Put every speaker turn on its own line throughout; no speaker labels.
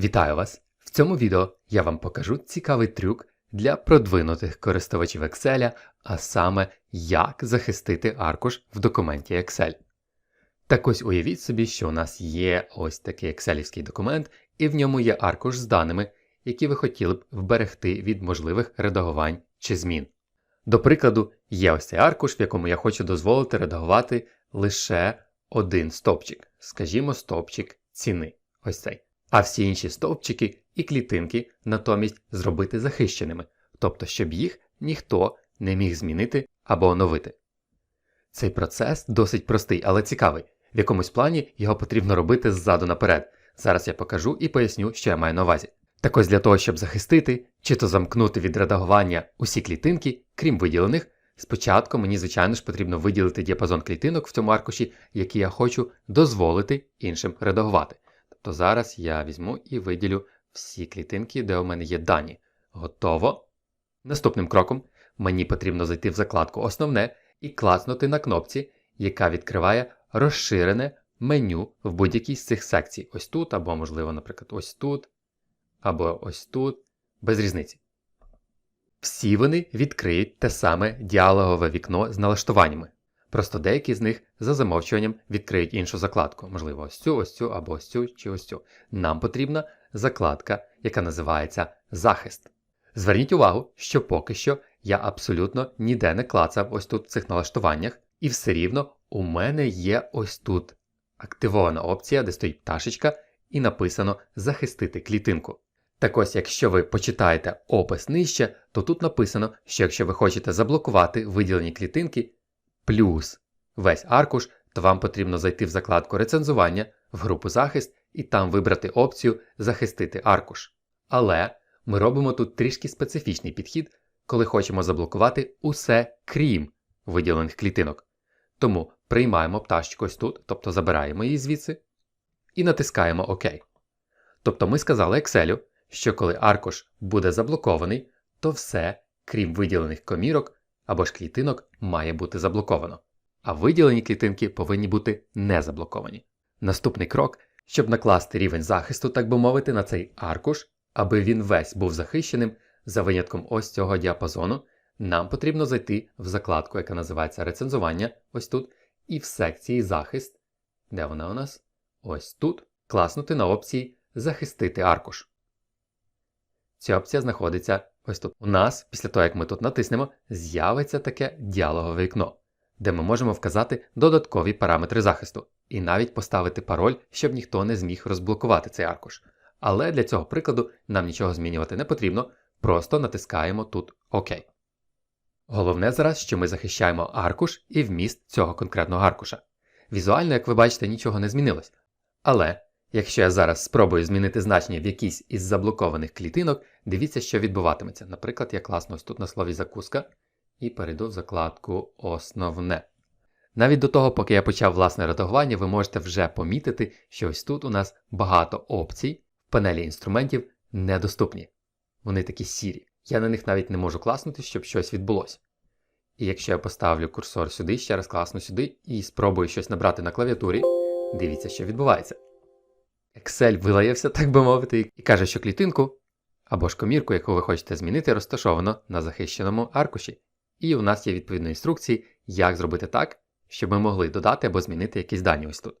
Вітаю вас! В цьому відео я вам покажу цікавий трюк для продвинутих користувачів Excel, а саме як захистити аркуш в документі Excel. Так ось уявіть собі, що у нас є ось такий екселівський документ, і в ньому є аркуш з даними, які ви хотіли б вберегти від можливих редагувань чи змін. До прикладу, є ось цей аркуш, в якому я хочу дозволити редагувати лише один стовпчик, скажімо, стовпчик ціни. Ось цей. А всі інші стовпчики і клітинки натомість зробити захищеними, тобто, щоб їх ніхто не міг змінити або оновити. Цей процес досить простий, але цікавий. В якомусь плані його потрібно робити ззаду наперед. Зараз я покажу і поясню, що я маю на увазі. Так ось для того, щоб захистити чи то замкнути від редагування усі клітинки, крім виділених, спочатку мені, звичайно ж, потрібно виділити діапазон клітинок в цьому аркуші, які я хочу дозволити іншим редагувати. Тобто зараз я візьму і виділю всі клітинки, де у мене є дані. Готово. Наступним кроком мені потрібно зайти в закладку Основне і класнути на кнопці, яка відкриває розширене меню в будь-якій з цих секцій. Ось тут, або, можливо, наприклад, ось тут, або ось тут, без різниці. Всі вони відкриють те саме діалогове вікно з налаштуваннями. Просто деякі з них за замовчуванням відкриють іншу закладку, можливо, ось цю, ось цю або ось цю чи ось цю. Нам потрібна закладка, яка називається Захист. Зверніть увагу, що поки що я абсолютно ніде не клацав ось тут в цих налаштуваннях, і все рівно у мене є ось тут активована опція, де стоїть пташечка, і написано Захистити клітинку. Так ось, якщо ви почитаєте опис нижче, то тут написано, що якщо ви хочете заблокувати виділені клітинки плюс весь аркуш, то вам потрібно зайти в закладку рецензування в групу захист і там вибрати опцію Захистити аркуш. Але ми робимо тут трішки специфічний підхід, коли хочемо заблокувати усе крім виділених клітинок. Тому приймаємо пташечку ось тут, тобто забираємо її звідси, і натискаємо ОК. Тобто ми сказали Excel, що коли аркуш буде заблокований, то все, крім виділених комірок або ж клітинок, має бути заблоковано. А виділені клітинки повинні бути не заблоковані. Наступний крок, щоб накласти рівень захисту, так би мовити, на цей аркуш, аби він весь був захищеним, за винятком ось цього діапазону, нам потрібно зайти в закладку, яка називається рецензування, ось тут, і в секції захист, де вона у нас? Ось тут, класнути на опції Захистити аркуш. Ця опція знаходиться ось тут. У нас, після того, як ми тут натиснемо, з'явиться таке діалогове вікно, де ми можемо вказати додаткові параметри захисту і навіть поставити пароль, щоб ніхто не зміг розблокувати цей аркуш. Але для цього прикладу нам нічого змінювати не потрібно, просто натискаємо тут ОК. Головне зараз, що ми захищаємо аркуш і вміст цього конкретного аркуша. Візуально, як ви бачите, нічого не змінилось. Але якщо я зараз спробую змінити значення в якійсь із заблокованих клітинок, дивіться, що відбуватиметься. Наприклад, я класно ось тут на слові закуска і перейду в закладку Основне. Навіть до того, поки я почав власне редагування, ви можете вже помітити, що ось тут у нас багато опцій в панелі інструментів недоступні. Вони такі сірі. Я на них навіть не можу класнути, щоб щось відбулося. І якщо я поставлю курсор сюди, ще раз класну сюди і спробую щось набрати на клавіатурі, дивіться, що відбувається. Excel вилаявся, так би мовити, і каже, що клітинку або ж комірку, яку ви хочете змінити, розташовано на захищеному аркуші. І у нас є відповідні інструкції, як зробити так, щоб ми могли додати або змінити якісь дані ось тут.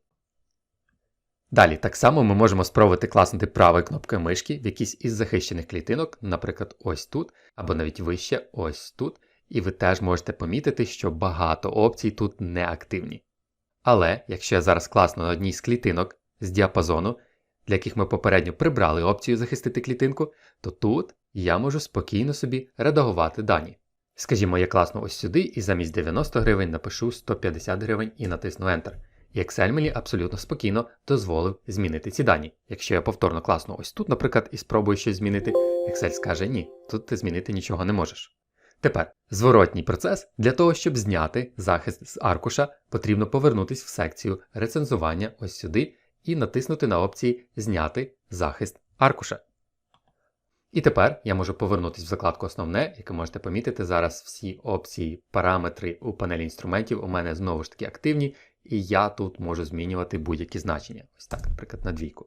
Далі, так само ми можемо спробувати класнути правою кнопкою мишки в якійсь із захищених клітинок, наприклад, ось тут, або навіть вище ось тут, і ви теж можете помітити, що багато опцій тут не активні. Але якщо я зараз класну на одній з клітинок з діапазону, для яких ми попередньо прибрали опцію захистити клітинку, то тут я можу спокійно собі редагувати дані. Скажімо, я класну ось сюди і замість 90 гривень напишу 150 гривень і натисну Enter. І Excel мені абсолютно спокійно дозволив змінити ці дані. Якщо я повторно класну ось тут, наприклад, і спробую щось змінити, Excel скаже ні, тут ти змінити нічого не можеш. Тепер зворотній процес для того, щоб зняти захист з аркуша, потрібно повернутися в секцію рецензування ось сюди і натиснути на опції Зняти захист аркуша. І тепер я можу повернутися в закладку Основне, як ви можете помітити, зараз всі опції, параметри у панелі інструментів у мене знову ж таки активні, і я тут можу змінювати будь-які значення. Ось так, наприклад, на двійку.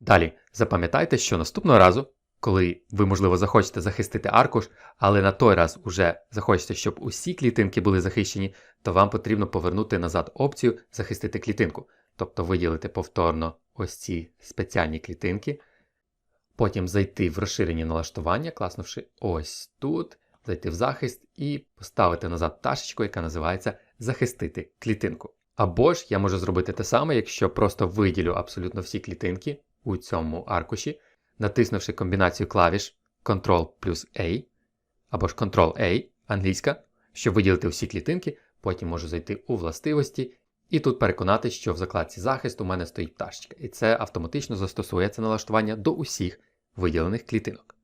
Далі запам'ятайте, що наступного разу, коли ви, можливо, захочете захистити аркуш, але на той раз уже захочете, щоб усі клітинки були захищені, то вам потрібно повернути назад опцію захистити клітинку. Тобто виділити повторно ось ці спеціальні клітинки, потім зайти в розширені налаштування, класнувши ось тут, зайти в захист і поставити назад пташечку, яка називається захистити клітинку. Або ж я можу зробити те саме, якщо просто виділю абсолютно всі клітинки у цьому аркуші, натиснувши комбінацію клавіш Ctrl плюс A, або ж Ctrl-A англійська, щоб виділити всі клітинки, потім можу зайти у властивості і тут переконати, що в закладці захист у мене стоїть пташечка, і це автоматично застосує це налаштування до усіх виділених клітинок.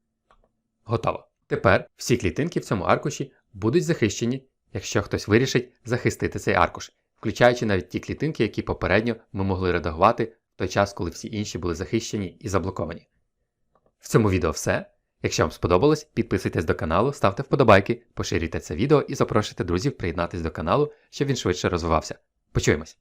Готово. Тепер всі клітинки в цьому аркуші будуть захищені, якщо хтось вирішить захистити цей аркуш, включаючи навіть ті клітинки, які попередньо ми могли редагувати в той час, коли всі інші були захищені і заблоковані. В цьому відео все. Якщо вам сподобалось, підписуйтесь до каналу, ставте вподобайки, поширюйте це відео і запрошуйте друзів приєднатись до каналу, щоб він швидше розвивався. Почуємось!